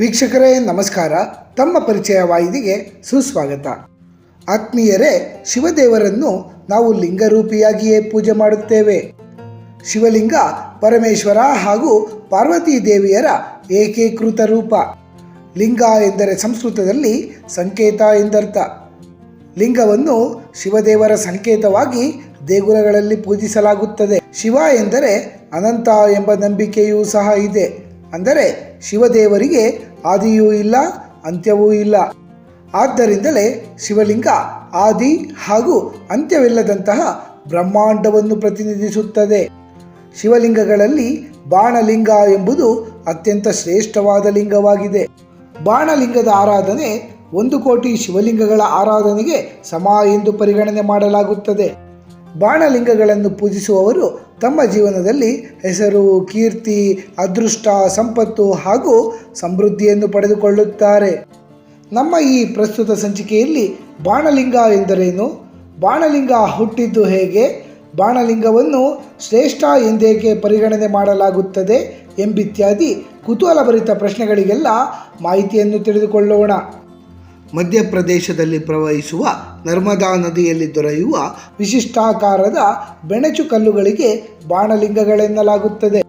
ವೀಕ್ಷಕರೇ, ನಮಸ್ಕಾರ. ತಮ್ಮ ಪರಿಚಯ ಸುಸ್ವಾಗತ. ಆತ್ಮೀಯರೇ, ಶಿವದೇವರನ್ನು ನಾವು ಲಿಂಗರೂಪಿಯಾಗಿಯೇ ಪೂಜೆ ಮಾಡುತ್ತೇವೆ. ಶಿವಲಿಂಗ ಪರಮೇಶ್ವರ ಹಾಗೂ ಪಾರ್ವತೀ ದೇವಿಯರ ಏಕೀಕೃತ ರೂಪ. ಲಿಂಗ ಎಂದರೆ ಸಂಸ್ಕೃತದಲ್ಲಿ ಸಂಕೇತ ಎಂದರ್ಥ. ಲಿಂಗವನ್ನು ಶಿವದೇವರ ಸಂಕೇತವಾಗಿ ದೇಗುಲಗಳಲ್ಲಿ ಪೂಜಿಸಲಾಗುತ್ತದೆ. ಶಿವ ಎಂದರೆ ಅನಂತ ಎಂಬ ನಂಬಿಕೆಯೂ ಸಹ ಇದೆ. ಅಂದರೆ ಶಿವದೇವರಿಗೆ ಆದಿಯೂ ಇಲ್ಲ, ಅಂತ್ಯವೂ ಇಲ್ಲ. ಆದ್ದರಿಂದಲೇ ಶಿವಲಿಂಗ ಆದಿ ಹಾಗೂ ಅಂತ್ಯವಿಲ್ಲದಂತಹ ಬ್ರಹ್ಮಾಂಡವನ್ನು ಪ್ರತಿನಿಧಿಸುತ್ತದೆ. ಶಿವಲಿಂಗಗಳಲ್ಲಿ ಬಾಣಲಿಂಗ ಎಂಬುದು ಅತ್ಯಂತ ಶ್ರೇಷ್ಠವಾದ ಲಿಂಗವಾಗಿದೆ. ಬಾಣಲಿಂಗದ ಆರಾಧನೆ ಒಂದು ಕೋಟಿ ಶಿವಲಿಂಗಗಳ ಆರಾಧನೆಗೆ ಸಮ ಎಂದು ಪರಿಗಣನೆ ಮಾಡಲಾಗುತ್ತದೆ. ಬಾಣಲಿಂಗಗಳನ್ನು ಪೂಜಿಸುವವರು ತಮ್ಮ ಜೀವನದಲ್ಲಿ ಹೆಸರು, ಕೀರ್ತಿ, ಅದೃಷ್ಟ, ಸಂಪತ್ತು ಹಾಗೂ ಸಮೃದ್ಧಿಯನ್ನು ಪಡೆದುಕೊಳ್ಳುತ್ತಾರೆ. ನಮ್ಮ ಈ ಪ್ರಸ್ತುತ ಸಂಚಿಕೆಯಲ್ಲಿ ಬಾಣಲಿಂಗ ಎಂದರೇನು? ಬಾಣಲಿಂಗ ಹುಟ್ಟಿದ್ದು ಹೇಗೆ? ಬಾಣಲಿಂಗವನ್ನು ಶ್ರೇಷ್ಠ ಎಂದೇಕೆ ಪರಿಗಣನೆ ಮಾಡಲಾಗುತ್ತದೆ ಎಂಬಿತ್ಯಾದಿ ಕುತೂಹಲಭರಿತ ಪ್ರಶ್ನೆಗಳಿಗೆಲ್ಲ ಮಾಹಿತಿಯನ್ನು ತಿಳಿದುಕೊಳ್ಳೋಣ. ಮಧ್ಯಪ್ರದೇಶದಲ್ಲಿ ಪ್ರವಹಿಸುವ ನರ್ಮದಾ ನದಿಯಲ್ಲಿ ದೊರೆಯುವ ವಿಶಿಷ್ಟಾಕಾರದ ಬೆಣಚು ಕಲ್ಲುಗಳಿಗೆ ಬಾಣಲಿಂಗಗಳೆನ್ನಲಾಗುತ್ತದೆ.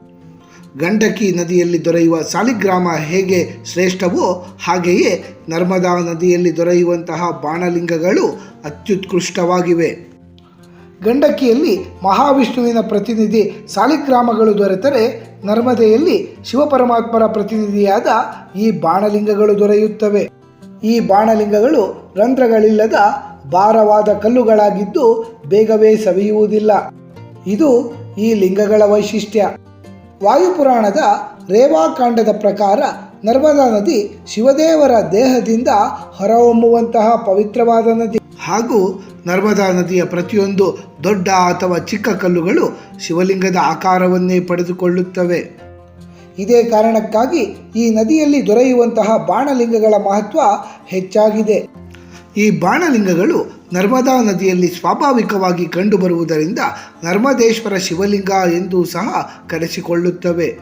ಗಂಡಕಿ ನದಿಯಲ್ಲಿ ದೊರೆಯುವ ಸಾಲಿಗ್ರಾಮ ಹೇಗೆ ಶ್ರೇಷ್ಠವೋ ಹಾಗೆಯೇ ನರ್ಮದಾ ನದಿಯಲ್ಲಿ ದೊರೆಯುವಂತಹ ಬಾಣಲಿಂಗಗಳು ಅತ್ಯುತ್ಕೃಷ್ಟವಾಗಿವೆ. ಗಂಡಕಿಯಲ್ಲಿ ಮಹಾವಿಷ್ಣುವಿನ ಪ್ರತಿನಿಧಿ ಸಾಲಿಗ್ರಾಮಗಳು ದೊರೆತರೆ ನರ್ಮದೆಯಲ್ಲಿ ಶಿವಪರಮಾತ್ಮರ ಪ್ರತಿನಿಧಿಯಾದ ಈ ಬಾಣಲಿಂಗಗಳು ದೊರೆಯುತ್ತವೆ. ಈ ಬಾಣಲಿಂಗಗಳು ರಂಧ್ರಗಳಿಲ್ಲದ ಭಾರವಾದ ಕಲ್ಲುಗಳಾಗಿದ್ದು ಬೇಗವೇ ಸವಿಯುವುದಿಲ್ಲ. ಇದು ಈ ಲಿಂಗಗಳ ವೈಶಿಷ್ಟ್ಯ. ವಾಯುಪುರಾಣದ ರೇವಾಕಾಂಡದ ಪ್ರಕಾರ ನರ್ಮದಾ ನದಿ ಶಿವದೇವರ ದೇಹದಿಂದ ಹೊರಹೊಮ್ಮುವಂತಹ ಪವಿತ್ರವಾದ ನದಿ. ಹಾಗೂ ನರ್ಮದಾ ನದಿಯ ಪ್ರತಿಯೊಂದು ದೊಡ್ಡ ಅಥವಾ ಚಿಕ್ಕ ಕಲ್ಲುಗಳು ಶಿವಲಿಂಗದ ಆಕಾರವನ್ನೇ ಪಡೆದುಕೊಳ್ಳುತ್ತವೆ. ಇದೇ ಕಾರಣಕ್ಕಾಗಿ ಈ ನದಿಯಲ್ಲಿ ದೊರೆಯುವಂತಹ ಬಾಣಲಿಂಗಗಳ ಮಹತ್ವ ಹೆಚ್ಚಾಗಿದೆ. ಈ ಬಾಣಲಿಂಗಗಳು ನರ್ಮದಾ ನದಿಯಲ್ಲಿ ಸ್ವಾಭಾವಿಕವಾಗಿ ಕಂಡುಬರುವುದರಿಂದ ನರ್ಮದೇಶ್ವರ ಶಿವಲಿಂಗ ಎಂದು ಸಹ ಕರೆಸಿಕೊಳ್ಳುತ್ತವೆ.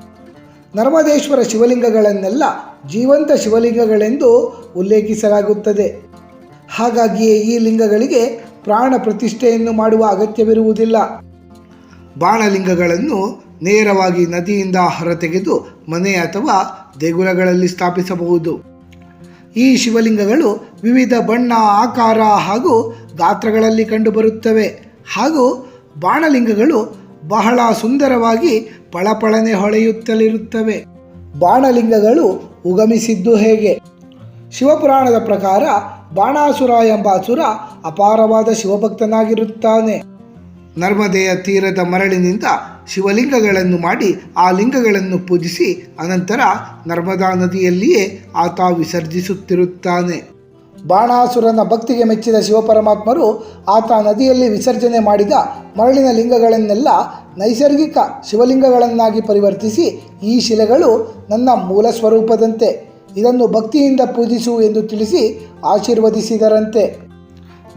ನರ್ಮದೇಶ್ವರ ಶಿವಲಿಂಗಗಳನ್ನೆಲ್ಲ ಜೀವಂತ ಶಿವಲಿಂಗಗಳೆಂದು ಉಲ್ಲೇಖಿಸಲಾಗುತ್ತದೆ. ಹಾಗಾಗಿಯೇ ಈ ಲಿಂಗಗಳಿಗೆ ಪ್ರಾಣ ಪ್ರತಿಷ್ಠೆಯನ್ನು ಮಾಡುವ ಅಗತ್ಯವಿರುವುದಿಲ್ಲ. ಬಾಣಲಿಂಗಗಳನ್ನು ನೇರವಾಗಿ ನದಿಯಿಂದ ಹೊರತೆಗೆದು ಮನೆ ಅಥವಾ ದೇಗುಲಗಳಲ್ಲಿ ಸ್ಥಾಪಿಸಬಹುದು. ಈ ಶಿವಲಿಂಗಗಳು ವಿವಿಧ ಬಣ್ಣ, ಆಕಾರ ಹಾಗೂ ಗಾತ್ರಗಳಲ್ಲಿ ಕಂಡುಬರುತ್ತವೆ. ಹಾಗೂ ಬಾಣಲಿಂಗಗಳು ಬಹಳ ಸುಂದರವಾಗಿ ಪಳಪಳನೆ ಹೊಳೆಯುತ್ತಲಿರುತ್ತವೆ. ಬಾಣಲಿಂಗಗಳು ಉಗಮಿಸಿದ್ದು ಹೇಗೆ? ಶಿವಪುರಾಣದ ಪ್ರಕಾರ ಬಾಣಾಸುರ ಎಂಬ ಅಸುರ ಅಪಾರವಾದ ಶಿವಭಕ್ತನಾಗಿರುತ್ತಾನೆ. ನರ್ಮದೆಯ ತೀರದ ಮರಳಿನಿಂದ ಶಿವಲಿಂಗಗಳನ್ನು ಮಾಡಿ ಆ ಲಿಂಗಗಳನ್ನು ಪೂಜಿಸಿ ಅನಂತರ ನರ್ಮದಾ ನದಿಯಲ್ಲಿಯೇ ಆತ ವಿಸರ್ಜಿಸುತ್ತಿರುತ್ತಾನೆ. ಬಾಣಾಸುರನ ಭಕ್ತಿಗೆ ಮೆಚ್ಚಿದ ಶಿವಪರಮಾತ್ಮರು ಆತ ನದಿಯಲ್ಲಿ ವಿಸರ್ಜನೆ ಮಾಡಿದ ಮರಳಿನ ಲಿಂಗಗಳನ್ನೆಲ್ಲ ನೈಸರ್ಗಿಕ ಶಿವಲಿಂಗಗಳನ್ನಾಗಿ ಪರಿವರ್ತಿಸಿ ಈ ಶಿಲೆಗಳು ನನ್ನ ಮೂಲ ಸ್ವರೂಪದಂತೆ ಇದನ್ನು ಭಕ್ತಿಯಿಂದ ಪೂಜಿಸು ಎಂದು ತಿಳಿಸಿ ಆಶೀರ್ವದಿಸಿದರಂತೆ.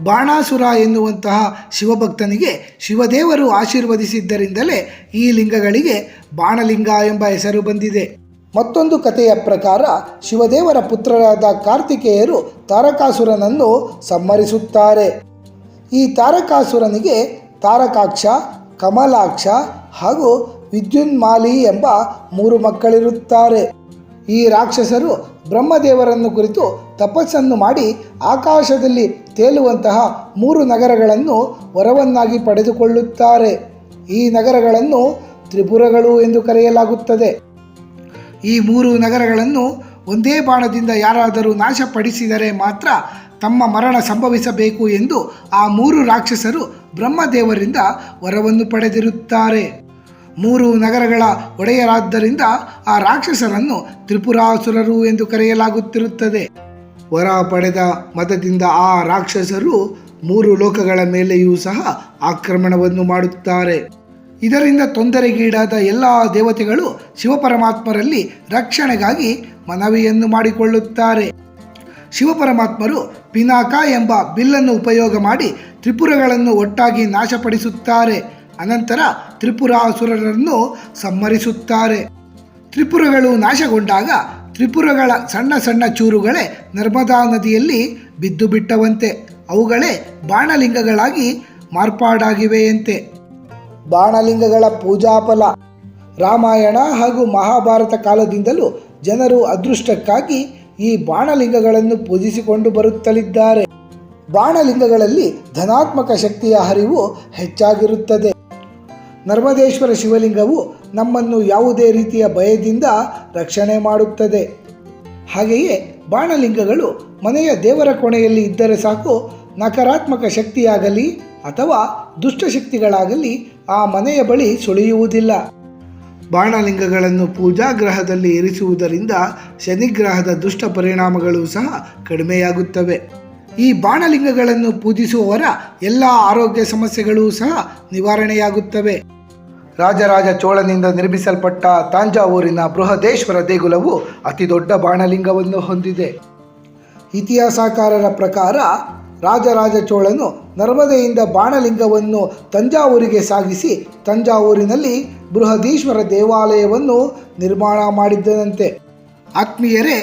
ಬಾಣಾಸುರ ಎನ್ನುವಂತಹ ಶಿವಭಕ್ತನಿಗೆ ಶಿವದೇವರು ಆಶೀರ್ವದಿಸಿದ್ದರಿಂದಲೇ ಈ ಲಿಂಗಗಳಿಗೆ ಬಾಣಲಿಂಗ ಎಂಬ ಹೆಸರು ಬಂದಿದೆ. ಮತ್ತೊಂದು ಕಥೆಯ ಪ್ರಕಾರ ಶಿವದೇವರ ಪುತ್ರರಾದ ಕಾರ್ತಿಕೇಯರು ತಾರಕಾಸುರನನ್ನು ಸಮ್ಮರಿಸುತ್ತಾರೆ ಈ ತಾರಕಾಸುರನಿಗೆ ತಾರಕಾಕ್ಷ, ಕಮಲಾಕ್ಷ ಹಾಗೂ ವಿದ್ಯುನ್ಮಾಲಿ ಎಂಬ ಮೂರು ಮಕ್ಕಳಿರುತ್ತಾರೆ. ಈ ರಾಕ್ಷಸರು ಬ್ರಹ್ಮದೇವರನ್ನು ಕುರಿತು ತಪಸ್ಸನ್ನು ಮಾಡಿ ಆಕಾಶದಲ್ಲಿ ತೇಲುವಂತಹ ಮೂರು ನಗರಗಳನ್ನು ವರವನ್ನಾಗಿ ಪಡೆದುಕೊಳ್ಳುತ್ತಾರೆ. ಈ ನಗರಗಳನ್ನು ತ್ರಿಪುರಗಳು ಎಂದು ಕರೆಯಲಾಗುತ್ತದೆ. ಈ ಮೂರು ನಗರಗಳನ್ನು ಒಂದೇ ಬಾಣದಿಂದ ಯಾರಾದರೂ ನಾಶಪಡಿಸಿದರೆ ಮಾತ್ರ ತಮ್ಮ ಮರಣ ಸಂಭವಿಸಬೇಕು ಎಂದು ಆ ಮೂರು ರಾಕ್ಷಸರು ಬ್ರಹ್ಮದೇವರಿಂದ ವರವನ್ನು ಪಡೆದಿರುತ್ತಾರೆ. ಮೂರು ನಗರಗಳ ಒಡೆಯರಾದ್ದರಿಂದ ಆ ರಾಕ್ಷಸರನ್ನು ತ್ರಿಪುರಾಸುರರು ಎಂದು ಕರೆಯಲಾಗುತ್ತಿರುತ್ತದೆ. ವರ ಪಡೆದ ಮತದಿಂದ ಆ ರಾಕ್ಷಸರು ಮೂರು ಲೋಕಗಳ ಮೇಲೆಯೂ ಸಹ ಆಕ್ರಮಣವನ್ನು ಮಾಡುತ್ತಾರೆ. ಇದರಿಂದ ತೊಂದರೆಗೀಡಾದ ಎಲ್ಲ ದೇವತೆಗಳು ಶಿವಪರಮಾತ್ಮರಲ್ಲಿ ರಕ್ಷಣೆಗಾಗಿ ಮನವಿಯನ್ನು ಮಾಡಿಕೊಳ್ಳುತ್ತಾರೆ. ಶಿವಪರಮಾತ್ಮರು ಪಿನಾಕ ಎಂಬ ಬಿಲ್ಲನ್ನು ಉಪಯೋಗ ಮಾಡಿ ತ್ರಿಪುರಗಳನ್ನು ಒಟ್ಟಾಗಿ ನಾಶಪಡಿಸುತ್ತಾರೆ. ಅನಂತರ ತ್ರಿಪುರಾಸುರರನ್ನು ಸಂಹರಿಸುತ್ತಾರೆ. ತ್ರಿಪುರಗಳು ನಾಶಗೊಂಡಾಗ ತ್ರಿಪುರಗಳ ಸಣ್ಣ ಸಣ್ಣ ಚೂರುಗಳೇ ನರ್ಮದಾ ನದಿಯಲ್ಲಿ ಬಿದ್ದು ಬಿಟ್ಟವಂತೆ ಅವುಗಳೇ ಬಾಣಲಿಂಗಗಳಾಗಿ ಮಾರ್ಪಾಡಾಗಿವೆಯಂತೆ. ಬಾಣಲಿಂಗಗಳ ಪೂಜಾಫಲ ರಾಮಾಯಣ ಹಾಗೂ ಮಹಾಭಾರತ ಕಾಲದಿಂದಲೂ ಜನರು ಅದೃಷ್ಟಕ್ಕಾಗಿ ಈ ಬಾಣಲಿಂಗಗಳನ್ನು ಪೂಜಿಸಿಕೊಂಡು ಬರುತ್ತಲಿದ್ದಾರೆ. ಬಾಣಲಿಂಗಗಳಲ್ಲಿ ಧನಾತ್ಮಕ ಶಕ್ತಿಯ ಹರಿವು ಹೆಚ್ಚಾಗಿರುತ್ತದೆ. ನರ್ಮದೇಶ್ವರ ಶಿವಲಿಂಗವು ನಮ್ಮನ್ನು ಯಾವುದೇ ರೀತಿಯ ಭಯದಿಂದ ರಕ್ಷಣೆ ಮಾಡುತ್ತದೆ. ಹಾಗೆಯೇ ಬಾಣಲಿಂಗಗಳು ಮನೆಯ ದೇವರ ಕೋಣೆಯಲ್ಲಿ ಇದ್ದರೆ ಸಾಕು, ನಕಾರಾತ್ಮಕ ಶಕ್ತಿಯಾಗಲಿ ಅಥವಾ ದುಷ್ಟಶಕ್ತಿಗಳಾಗಲಿ ಆ ಮನೆಯ ಬಳಿ ಸುಳಿಯುವುದಿಲ್ಲ. ಬಾಣಲಿಂಗಗಳನ್ನು ಪೂಜಾಗ್ರಹದಲ್ಲಿ ಇರಿಸುವುದರಿಂದ ಶನಿಗ್ರಹದ ದುಷ್ಟ ಪರಿಣಾಮಗಳು ಸಹ ಕಡಿಮೆಯಾಗುತ್ತವೆ. ಈ ಬಾಣಲಿಂಗಗಳನ್ನು ಪೂಜಿಸುವವರ ಎಲ್ಲ ಆರೋಗ್ಯ ಸಮಸ್ಯೆಗಳೂ ಸಹ ನಿವಾರಣೆಯಾಗುತ್ತವೆ. ರಾಜರಾಜ ಚೋಳನಿಂದ ನಿರ್ಮಿಸಲ್ಪಟ್ಟ ತಾಂಜಾವೂರಿನ ಬೃಹದೇಶ್ವರ ದೇಗುಲವು ಅತಿ ದೊಡ್ಡ ಬಾಣಲಿಂಗವನ್ನು ಹೊಂದಿದೆ. ಇತಿಹಾಸಕಾರರ ಪ್ರಕಾರ ರಾಜರಾಜ ಚೋಳನು ನರ್ಮದೆಯಿಂದ ಬಾಣಲಿಂಗವನ್ನು ತಂಜಾವೂರಿಗೆ ಸಾಗಿಸಿ ತಂಜಾವೂರಿನಲ್ಲಿ ಬೃಹದೀಶ್ವರ ದೇವಾಲಯವನ್ನು ನಿರ್ಮಾಣ ಮಾಡಿದ್ದನಂತೆ. ಆತ್ಮೀಯರೇ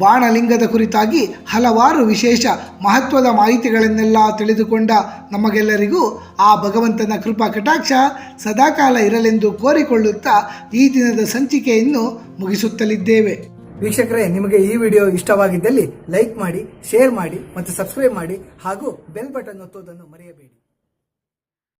ಬಾಣಲಿಂಗದ ಕುರಿತಾಗಿ ಹಲವಾರು ವಿಶೇಷ ಮಹತ್ವದ ಮಾಹಿತಿಗಳನ್ನೆಲ್ಲ ತಿಳಿದುಕೊಂಡ ನಮಗೆಲ್ಲರಿಗೂ ಆ ಭಗವಂತನ ಕೃಪಾ ಕಟಾಕ್ಷ ಸದಾಕಾಲ ಇರಲೆಂದು ಕೋರಿಕೊಳ್ಳುತ್ತಾ ಈ ದಿನದ ಸಂಚಿಕೆಯನ್ನು ಮುಗಿಸುತ್ತಲಿದ್ದೇವೆ. ವೀಕ್ಷಕರೇ, ನಿಮಗೆ ಈ ವಿಡಿಯೋ ಇಷ್ಟವಾಗಿದ್ದಲ್ಲಿ ಲೈಕ್ ಮಾಡಿ, ಶೇರ್ ಮಾಡಿ ಮತ್ತು ಸಬ್ಸ್ಕ್ರೈಬ್ ಮಾಡಿ ಹಾಗೂ ಬೆಲ್ ಬಟನ್ ಒತ್ತುವುದನ್ನು ಮರೆಯಬೇಡಿ.